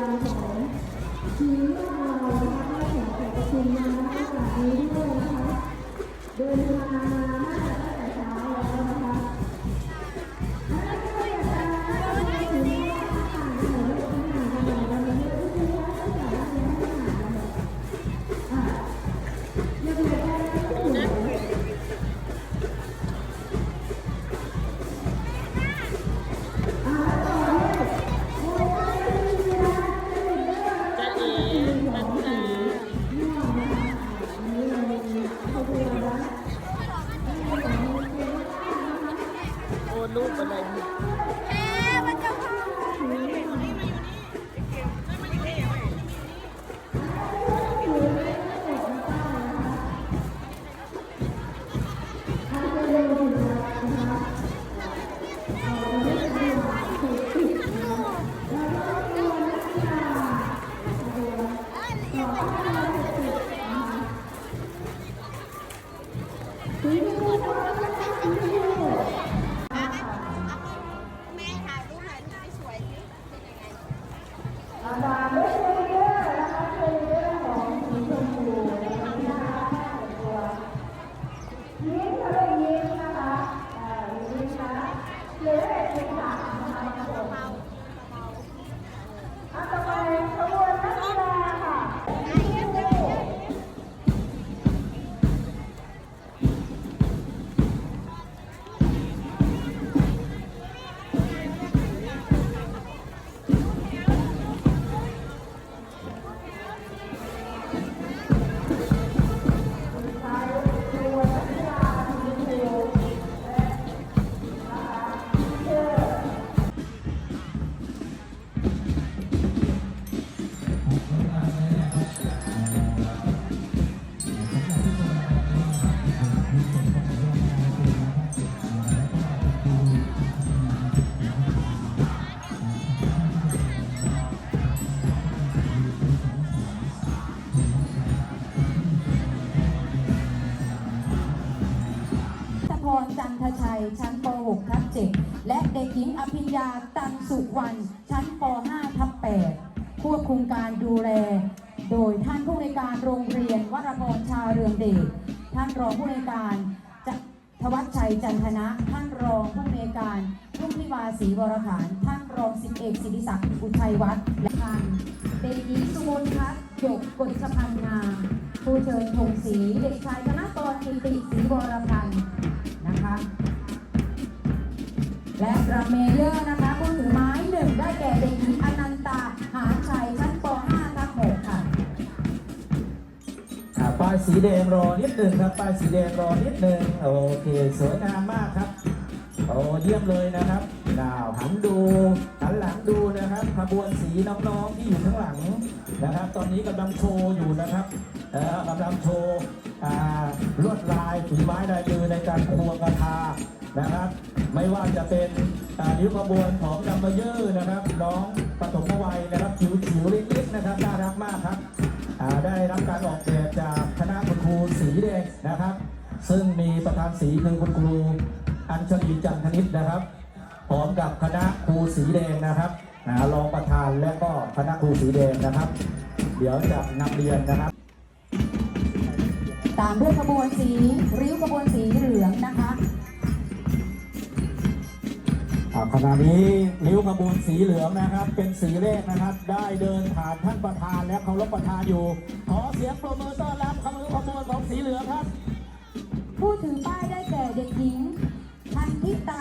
าของทีมของเรานะคะก็ขอขอบพระชุมงานนะคะจากนี้ด้วยนะคะเดินทางมา แม่ถ่ายรูปหน่อยรูปสวยสิเป็นยังไง รจันทชัย ชั้นป .6 ทับ7และเด็กหญิงอภิญญาตันสุวรรณชั้นป .5 ทับ8ควบคุมการดูแล โดยท่านผู้ในการโรงเรียนวรพรชาเรืองเดชท่านรองผู้ในการจะทวัชชัยจันทนะ ท่านรองผู้ในการรุ่งพิวาศรีวรขานท่านรองสิบเอกศิริศักดิ์อุทัยวัฒน์และท่านเด็กหญิงสุมนทัศน์หยกกฎชพันธ์งามผู้เชิญธงศรีเด็กชายธนกรกิติศรีวรพันธ์ และรัมเมเยอร์นะคะผู้ถือไม้หนึ่งได้แก่เด็กหญิงอนันตาหาชัยชั้นป .5 ทับ6ค่ะ อ่าป้ายสีแดงรอนิดหนึ่งครับป้ายสีแดงรอนิดหนึ่งโอเคสวยงามมากครับโอ้เยี่ยมเลยนะครับดาวหันดูหันหลังดูนะครับขบวนสีน้องๆที่อยู่ข้างหลังนะครับ ตอนนี้กำลังโชว์อยู่นะครับเอ่อกำลังโชว์ วดลายฝีไม้ลายมือในการควงกระทานะครับ ไม่ว่าจะเป็นอ่านิ้วขบวนของดัมเบลเยอร์นะครับน้องปฐมวัยนะครับจิ๋วจิ๋วๆเล็กๆนะครับน่ารักมากครับได้รับการออกแบบจากคณะคุณครูสีแดงนะครับ ซึ่งมีประธานสีคือคุณครูอัญชลีจันทนิตนะครับพร้อมกับคณะครูสีแดงนะครับรองประธานและก็คณะครูสีแดงนะครับ เดี๋ยวจะนำเรียนนะครับามด้วยขบวนสีริ้วขบวนสีเหลืองนะคะอ่าขณะนี้ริ้วขบวนสีเหลืองนะครับ เป็นสีแรกนะครับ ได้เดินผ่านท่านประธานและเคารพประธานอยู่ ขอเสียงปรบมือต้อนรับขบวนขบวนของสีเหลืองครับ ผู้ถือป้ายได้แก่เด็กหญิงพันธิตา